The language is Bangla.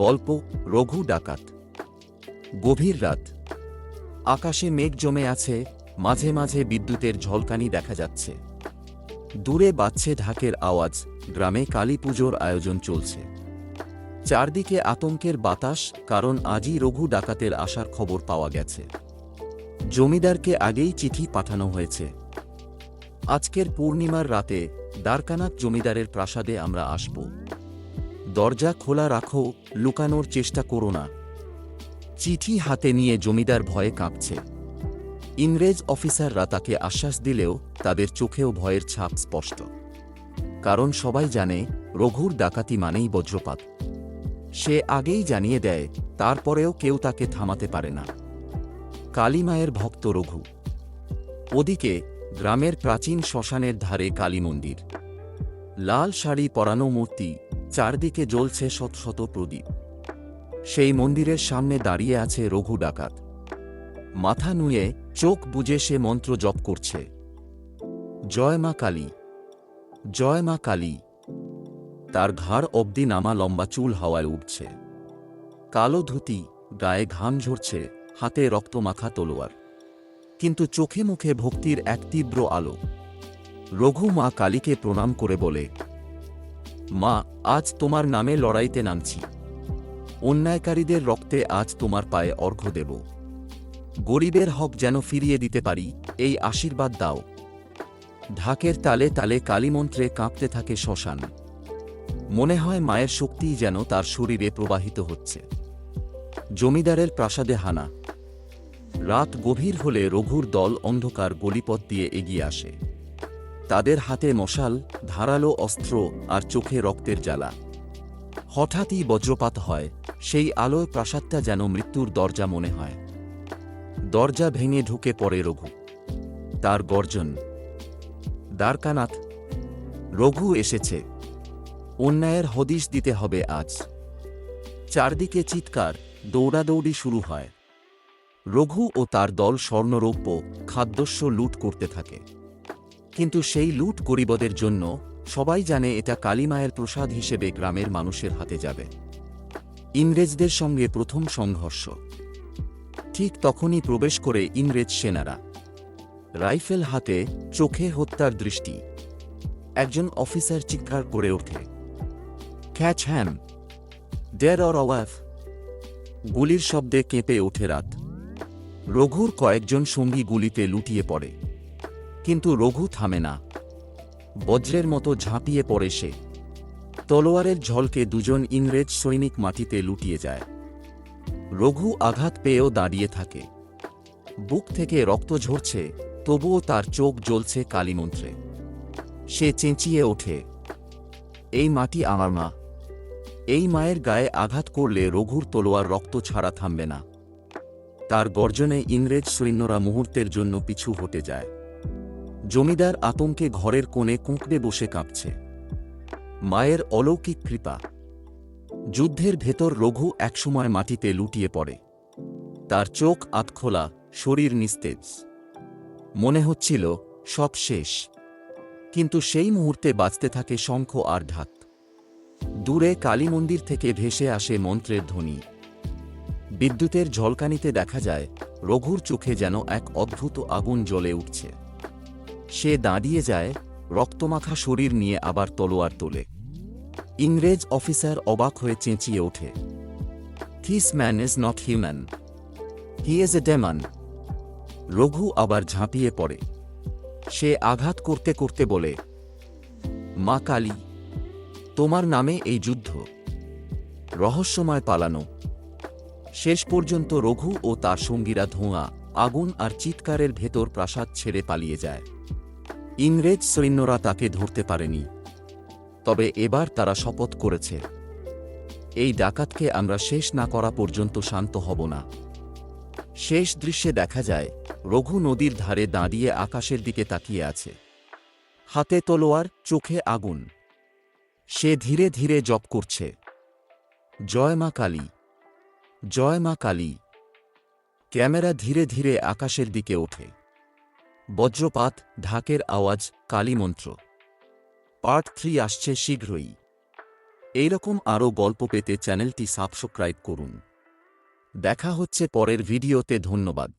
গল্প রঘু ডাকাত। গভীর রাত। আকাশে মেঘ জমে আছে, মাঝে মাঝে বিদ্যুতের ঝলকানি দেখা যাচ্ছে। দূরে বাজছে ঢাকের আওয়াজ, গ্রামে কালী পুজোর আয়োজন চলছে। চারদিকে আতঙ্কের বাতাস, কারণ আজই রঘু ডাকাতের আসার খবর পাওয়া গেছে। জমিদারকে আগেই চিঠি পাঠানো হয়েছে। আজকের পূর্ণিমার রাতে দ্বারকানাথ জমিদারের প্রাসাদে আমরা আসব। দরজা খোলা রাখো, লুকানোর চেষ্টা করো না। চিঠি হাতে নিয়ে জমিদার ভয়ে কাঁপছে। ইংরেজ অফিসাররা তাকে আশ্বাস দিলেও তাদের চোখেও ভয়ের ছাপ স্পষ্ট। কারণ সবাই জানে, রঘুর ডাকাতি মানেই বজ্রপাত। সে আগেই জানিয়ে দেয়, তারপরেও কেউ তাকে থামাতে পারে না। কালীমায়ের ভক্ত রঘু। ওদিকে, গ্রামের প্রাচীন শ্মশানের ধারে কালী মন্দির লাল শাড়ি পরানো মূর্তি চারদিকে জ্বলছে শত শত প্রদীপ। সেই মন্দিরের সামনে দাঁড়িয়ে আছে রঘু ডাকাত। মাথা নুয়ে চোখ বুজে সে মন্ত্র জপ করছে। জয় মা কালী, জয় মা কালী। তার ঘাড় অবধি নামা লম্বা চুল হাওয়ায় উঠছে কালো ধুতি, গায়ে ঘাম ঝরছে, হাতে রক্তমাখা তলোয়ার। কিন্তু চোখে মুখে ভক্তির এক তীব্র আলো। রঘু মা কালীকে প্রণাম করে বলে মা, আজ তোমার নামে লড়াইতে নামছি। অন্যায়কারীদের রক্তে আজ তোমার পায়ে অর্ঘ্য দেব। গরিবের হক যেন ফিরিয়ে দিতে পারি, এই আশীর্বাদ দাও। ঢাকের তালে তালে কালীমন্ত্রে কাঁপতে থাকে শ্মশান। মনে হয় মায়ের শক্তিই যেন তার শরীরে প্রবাহিত হচ্ছে। জমিদারের প্রাসাদে হানা। রাত গভীর হলে রঘুর দল অন্ধকার গলিপথ দিয়ে এগিয়ে আসে। তাদের হাতে মশাল, ধারালো অস্ত্র আর চোখে রক্তের জ্বালা। হঠাৎই বজ্রপাত হয়, সেই আলোয় প্রাসাদটা যেন মৃত্যুর দরজা মনে হয়। দরজা ভেঙে ঢুকে পড়ে রঘু। তার গর্জন, দ্বারকানাথ, রঘু এসেছে। অন্যায়ের হদিশ দিতে হবে আজ। চারদিকে চিৎকার, দৌড়াদৌড়ি শুরু হয়। রঘু ও তার দল স্বর্ণরৌপ্য খাদ্যস্য লুট করতে থাকে। কিন্তু সেই লুট গরিবদের জন্য সবাই জানে এটা কালীমায়ের প্রসাদ হিসেবে গ্রামের মানুষের হাতে যাবে। ইংরেজদের সঙ্গে প্রথম সংঘর্ষ। ঠিক তখনই প্রবেশ করে ইংরেজ সেনারা। রাইফেল হাতে চোখে হত্যার দৃষ্টি। একজন অফিসার চিৎকার করে ওঠে। Catch him. Dead or alive. গুলির শব্দে কেঁপে ওঠে রাত। রঘুর কয়েকজন সঙ্গী গুলিতে লুটিয়ে পড়ে। কিন্তু রঘু থামে না। বজ্রের মতো ঝাঁপিয়ে পড়ে সে। তলোয়ারের ঝলকে দুজন ইংরেজ সৈনিক মাটিতে লুটিয়ে যায়। রঘু আঘাত পেয়েও দাঁড়িয়ে থাকে। বুক থেকে রক্ত ঝরছে, তবুও তার চোখ জ্বলছে কালীমন্ত্রে। সে চেঁচিয়ে ওঠে, এই মাটি আমার মা। এই মায়ের গায়ে আঘাত করলে রঘুর তলোয়ার রক্ত ছাড়া থামবে না। তার গর্জনে ইংরেজ সৈন্যরা মুহূর্তের জন্য পিছু হটে যায়। জমিদার আতঙ্কে ঘরের কোণে কুঁকড়ে বসে কাঁপছে। মায়ের অলৌকিক কৃপা। যুদ্ধের ভেতর রঘু একসময় মাটিতে লুটিয়ে পড়ে। তার চোখ আতখোলা শরীর নিস্তেজ। মনে হচ্ছিল, সব শেষ। কিন্তু সেই মুহূর্তে বাঁচতে থাকে শঙ্খ আর ঢাক। দূরে কালী মন্দির থেকে ভেসে আসে মন্ত্রের ধ্বনি। বিদ্যুতের ঝলকানিতে দেখা যায়, রঘুর চোখে যেন এক অদ্ভুত আগুন জ্বলে উঠছে। সে দাঁড়িয়ে যায় রক্তমাখা শরীর নিয়ে আবার তলোয়ার তোলে। ইংরেজ অফিসার অবাক হয়ে চেঁচিয়ে ওঠে this man is not human he is a demon Raghu আবার ঝাঁপিয়ে পড়ে। সে আঘাত করতে করতে বলে, মা কালী, তোমার নামে এই যুদ্ধ, রহস্যময় পালানো। শেষ পর্যন্ত রঘু ও তার সঙ্গীরা ধোঁয়া, আগুন আর চিৎকারের ভেতর প্রাসাদ ছেড়ে পালিয়ে যায়। ইংরেজ সৈন্যরা তাকে ধরতে পারেনি। তবে এবার তারা শপথ করেছে। এই ডাকাতকে আমরা শেষ না করা পর্যন্ত শান্ত হব না। শেষ দৃশ্যে দেখা যায়, রঘু নদীর ধারে দাঁড়িয়ে আকাশের দিকে তাকিয়ে আছে। হাতে তলোয়ার, চোখে আগুন। সে ধীরে ধীরে জপ করছে। জয় মা কালী। জয় মা কালী। ক্যামেরা ধীরে ধীরে আকাশের দিকে ওঠে। বজ্রপাত, ঢাকের আওয়াজ, কালীমন্ত্র। পার্ট থ্রি আসছে শীঘ্রই। এইরকম আরও গল্প পেতে চ্যানেলটি সাবস্ক্রাইব করুন। দেখা হচ্ছে পরের ভিডিওতে, ধন্যবাদ।